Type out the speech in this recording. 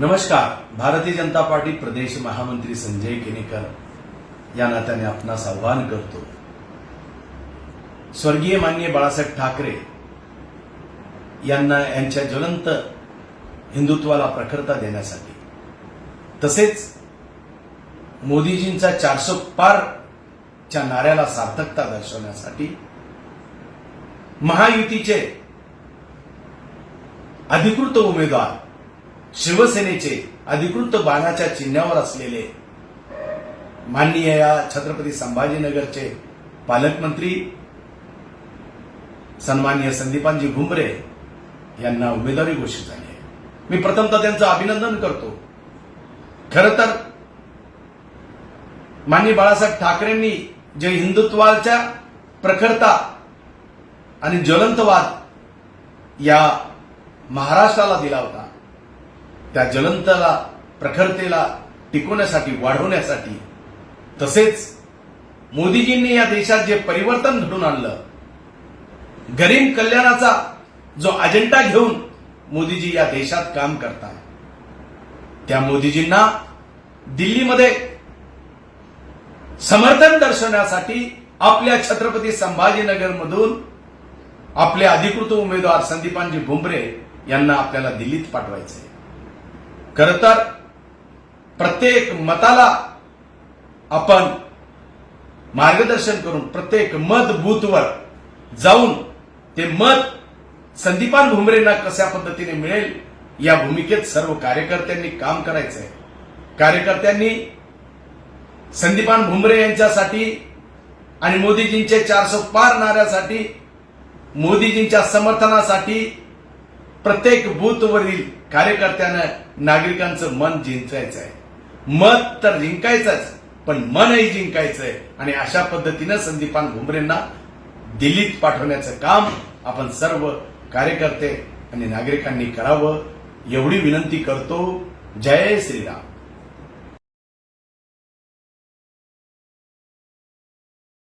नमस्कार. भारतीय जनता पार्टी प्रदेश महामंत्री संजय केनेकर या नात्याने आपणास आव्हान करतो. स्वर्गीय मान्य बाळासाहेब ठाकरे यांना यांच्या ज्वलंत हिंदुत्वाला प्रखरता देण्यासाठी. तसेच मोदीजींचा चारशे पारच्या नाऱ्याला सार्थकता दर्शवण्यासाठी महायुतीचे अधिकृत उमेदवार शिवसेनेचे अधिकृत बाणाच्या चिन्हावर असलेले माननीय या छत्रपती संभाजीनगरचे पालकमंत्री सन्माननीय संदीपानजी भुमरे यांना उमेदवारी घोषित झाली आहे. मी प्रथमतः त्यांचं अभिनंदन करतो. खरं तर माननीय बाळासाहेब ठाकरेंनी जे हिंदुत्वाच्या प्रखरता आणि ज्वलंतवाद या महाराष्ट्राला दिला होता त्या ज्वलंतला प्रखरतेला टिकवण्यासाठी वाढवण्यासाठी. तसेच मोदीजींनी या देशात जे परिवर्तन घडून आणलं गरीब कल्याणाचा जो अजेंडा घेऊन मोदीजी या देशात काम करतात. त्या मोदीजींना दिल्लीमध्ये समर्थन दर्शवण्यासाठी आपल्या छत्रपती संभाजीनगरमधून आपले अधिकृत उमेदवार संदीपानजी भुमरे यांना आपल्याला दिल्लीत पाठवायचे खर तर प्रत्येक मताला आपण मार्गदर्शन करून प्रत्येक मत बूथवर जाऊन ते मत संदीपान भुमरेंना कशा पद्धतीने मिळेल या भूमिकेत सर्व कार्यकर्त्यांनी काम करायचं आहे कार्यकर्त्यांनी संदीपान भुमरे यांच्यासाठी आणि मोदीजींचे चारशे पार नाऱ्यासाठी मोदीजींच्या समर्थनासाठी प्रत्येक बूथवरील कार्यकर्त्यानं नागरिकांचं मन जिंकायचं आहे मत तर जिंकायचंच पण मनही जिंकायचंय. आणि अशा पद्धतीनं संदीपान घुमरेंना दिल्लीत पाठवण्याचं काम आपण सर्व कार्यकर्ते आणि नागरिकांनी करावं एवढी विनंती करतो. जय श्रीराम.